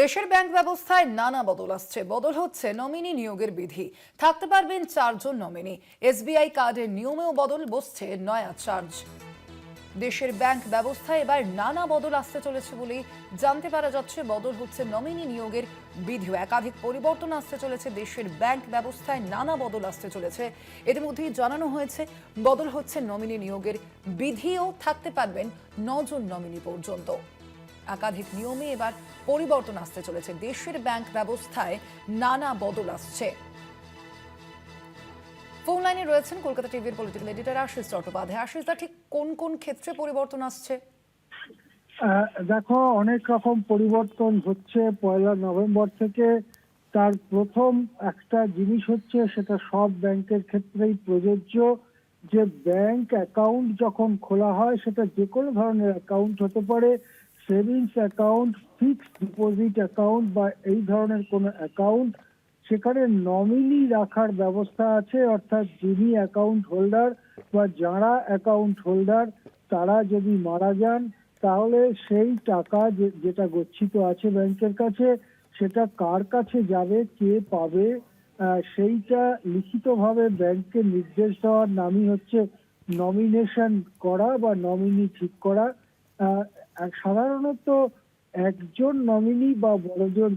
দেশের ব্যাংক ব্যবস্থায় নানা বদল আসছে। বদল হচ্ছে নমিনি নিয়োগের বিধি। থাকতে পারবেন চারজন নমিনি। এসবিআই কার্ডের নিয়মেও বদল বসছে নয়া চার্জ। দেশের ব্যাংক ব্যবস্থায় এবার নানা বদল আসতে চলেছে বলেই জানতে পারা যাচ্ছে, বদল হচ্ছে নমিনি নিয়োগের বিধিও। একাধিক পরিবর্তন আসতে চলেছে, দেশের ব্যাংক ব্যবস্থায় নানা বদল আসতে চলেছে। এর মধ্যেই জানানো হয়েছে, বদল হচ্ছে নমিনি নিয়োগের বিধিও থাকতে পারবেন নজন নমিনি পর্যন্ত। একাধিক নিয়মে এবার পরিবর্তন আসতে চলেছে। দেশের ব্যাংক ব্যবস্থায় নানা বদল আসছে। ফোন লাইনে রয়েছেন কলকাতা টিভির পলিটিক্যাল এডিটর আশিস চট্টোপাধ্যায়। আশিস দা, ঠিক কোন কোন ক্ষেত্রে পরিবর্তন আসছে? দেখো, অনেক রকম পরিবর্তন হচ্ছে। পয়লা নভেম্বর থেকে তার প্রথম একটা জিনিস হচ্ছে, সেটা সব ব্যাংকের ক্ষেত্রেই প্রযোজ্য। যে ব্যাংক অ্যাকাউন্ট যখন খোলা হয়, সেটা যে কোনো ধরনের অ্যাকাউন্ট হতে পারে। Savings account fixed deposit account বা এই ধরনের কোনো অ্যাকাউন্ট সেখানে নমিনি রাখার ব্যবস্থা আছে, অর্থাৎ যিনি অ্যাকাউন্ট হোল্ডার বা যারা অ্যাকাউন্ট হোল্ডার তারা যদি মারা যান, তাহলে সেই টাকা যেটা গচ্ছিত আছে ব্যাংকের কাছে, সেটা কার কাছে যাবে, কে পাবে সেইটা লিখিতভাবে ব্যাংককে নির্দেশ দেওয়ার নামই হচ্ছে নমিনেশন করা বা নমিনি ঠিক করা। সাধারণত একজন নমিনি বা বড়জন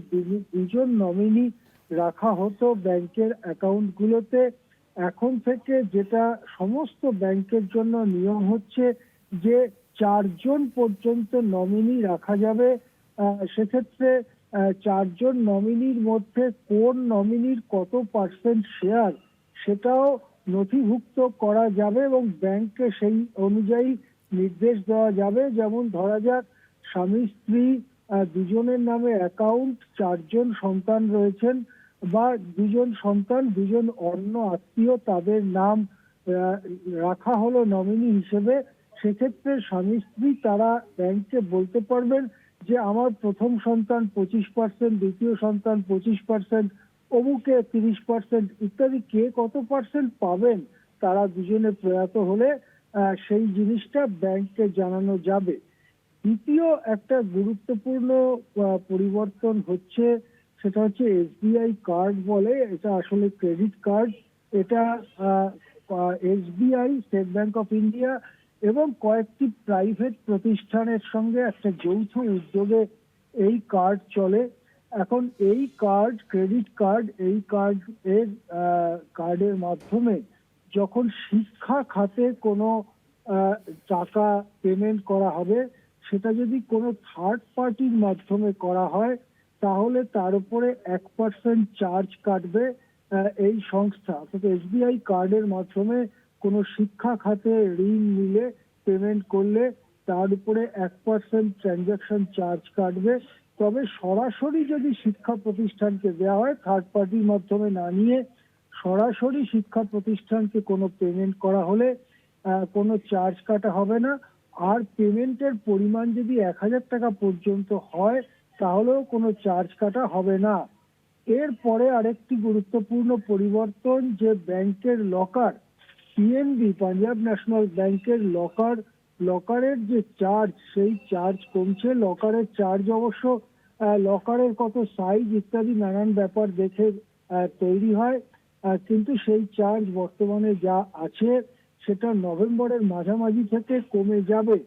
দুজন নমিনি রাখা হতো ব্যাংকের অ্যাকাউন্টগুলোতে এখন থেকে যেটা সমস্ত ব্যাংকের জন্য নিয়ম হচ্ছে যে চারজন পর্যন্ত নমিনি রাখা যাবে। সেক্ষেত্রে চারজন নমিনির মধ্যে কোন নমিনির কত পার্সেন্ট শেয়ার সেটাও নথিভুক্ত করা যাবে এবং ব্যাংকে সেই অনুযায়ী নির্দেশ দেওয়া যাবে। যেমন ধরা যাক, স্বামী, স্ত্রী দুজনের নামে অ্যাকাউন্ট চারজন সন্তান রয়েছেন বা দুজন সন্তান, দুজন অন্য আত্মীয় তাদের নাম রাখা হলো নমিনি হিসেবে। সেক্ষেত্রে স্বামী, স্ত্রী তারা ব্যাংকে বলতে পারবেন যে, আমার প্রথম সন্তান পঁচিশ পার্সেন্ট দ্বিতীয় সন্তান পঁচিশ পার্সেন্ট অমুকে তিরিশ পার্সেন্ট ইত্যাদি। কে কত পার্সেন্ট পাবেন? তারা দুজনে প্রয়াত হলে সেই জিনিসটা ব্যাংককে জানানো যাবে। দ্বিতীয় একটা গুরুত্বপূর্ণ পরিবর্তন হচ্ছে, সেটা হচ্ছে এসবিআই কার্ড বলে, এটা আসলে ক্রেডিট কার্ড। এটা SBI State Bank of India এবং কয়েকটি প্রাইভেট প্রতিষ্ঠানের সঙ্গে একটা যৌথ উদ্যোগে এই কার্ড চলে। এখন এই কার্ড, ক্রেডিট কার্ড, এই কার্ড এর কার্ডের মাধ্যমে যখন শিক্ষা খাতে কোনো টাকা পেমেন্ট করা হবে, সেটা যদি কোনো থার্ড পার্টির মাধ্যমে করা হয়, তাহলে তার উপরে এক পার্সেন্ট চার্জ কাটবে এই সংস্থা। অর্থাৎ এসবিআই কার্ডের মাধ্যমে কোনো শিক্ষা খাতে ঋণ নিলে পেমেন্ট করলে তার উপরে এক পার্সেন্ট ট্রানজাকশন চার্জ কাটবে। তবে সরাসরি যদি শিক্ষা প্রতিষ্ঠানকে দেওয়া হয় থার্ড পার্টির মাধ্যমে না নিয়ে সরাসরি শিক্ষা প্রতিষ্ঠানকে কোনো পেমেন্ট করা হলে কোনো চার্জ কাটা হবে না। আর পেমেন্টের পরিমাণ যদি এক হাজার টাকা পর্যন্ত হয়, তাহলেও কোনো চার্জ কাটা হবে না। এরপরে আরেকটি গুরুত্বপূর্ণ পরিবর্তন, যে ব্যাংকের লকার পিএনবি পাঞ্জাব ন্যাশনাল ব্যাংকের লকার লকারের যে চার্জ সেই চার্জ কমছে। লকারের চার্জ অবশ্য লকারের কত সাইজ ইত্যাদি নানান ব্যাপার দেখে তৈরি হয়। কিন্তু সেই চার্জ বর্তমানে যা আছে, সেটা নভেম্বরের মাঝামাঝি থেকে কমে যাবে।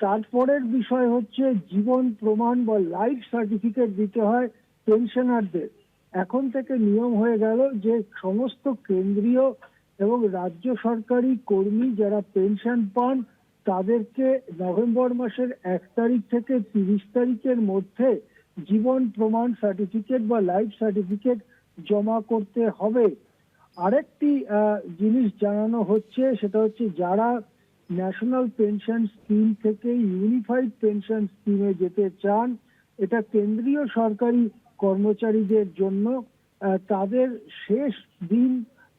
তারপরের বিষয় হচ্ছে, জীবন প্রমাণ বা লাইফ সার্টিফিকেট দিতে হয় পেনশনারদের এখন থেকে নিয়ম হয়ে গেল যে সমস্ত কেন্দ্রীয় এবং রাজ্য সরকারি কর্মী যারা পেনশন পান, তাদেরকে নভেম্বর মাসের এক তারিখ থেকে তিরিশ তারিখের মধ্যে জীবন প্রমাণ সার্টিফিকেট বা লাইফ সার্টিফিকেট জমা করতে হবে। আরেকটি জিনিস জানানো হচ্ছে, সেটা হচ্ছে যারা ন্যাশনাল পেনশন স্কিম থেকে ইউনিফাইড পেনশন স্কিমে যেতে চান, এটা কেন্দ্রীয় সরকারি কর্মচারীদের জন্য তাদের শেষ দিন,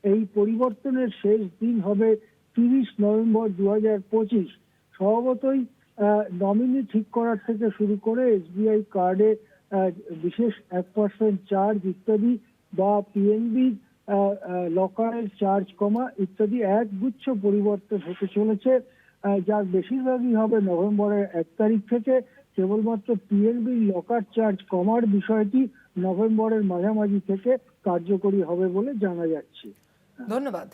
এই পরিবর্তনের শেষ দিন হবে তিরিশ নভেম্বর দু হাজার পঁচিশ। স্বভাবতই নমিনি ঠিক করার থেকে শুরু করে এসবিআই কার্ডে বিশেষ এক পার্সেন্ট চার্জ ইত্যাদি বা পিএনবি লকারের চার্জ কমা ইত্যাদি এক গুচ্ছ পরিবর্তন হতে চলেছে। যার বেশিরভাগই হবে নভেম্বরের এক তারিখ থেকে। কেবলমাত্র পিএনবি লকার চার্জ কমার বিষয়টি নভেম্বরের মাঝামাঝি থেকে কার্যকরী হবে বলে জানা যাচ্ছে। ধন্যবাদ।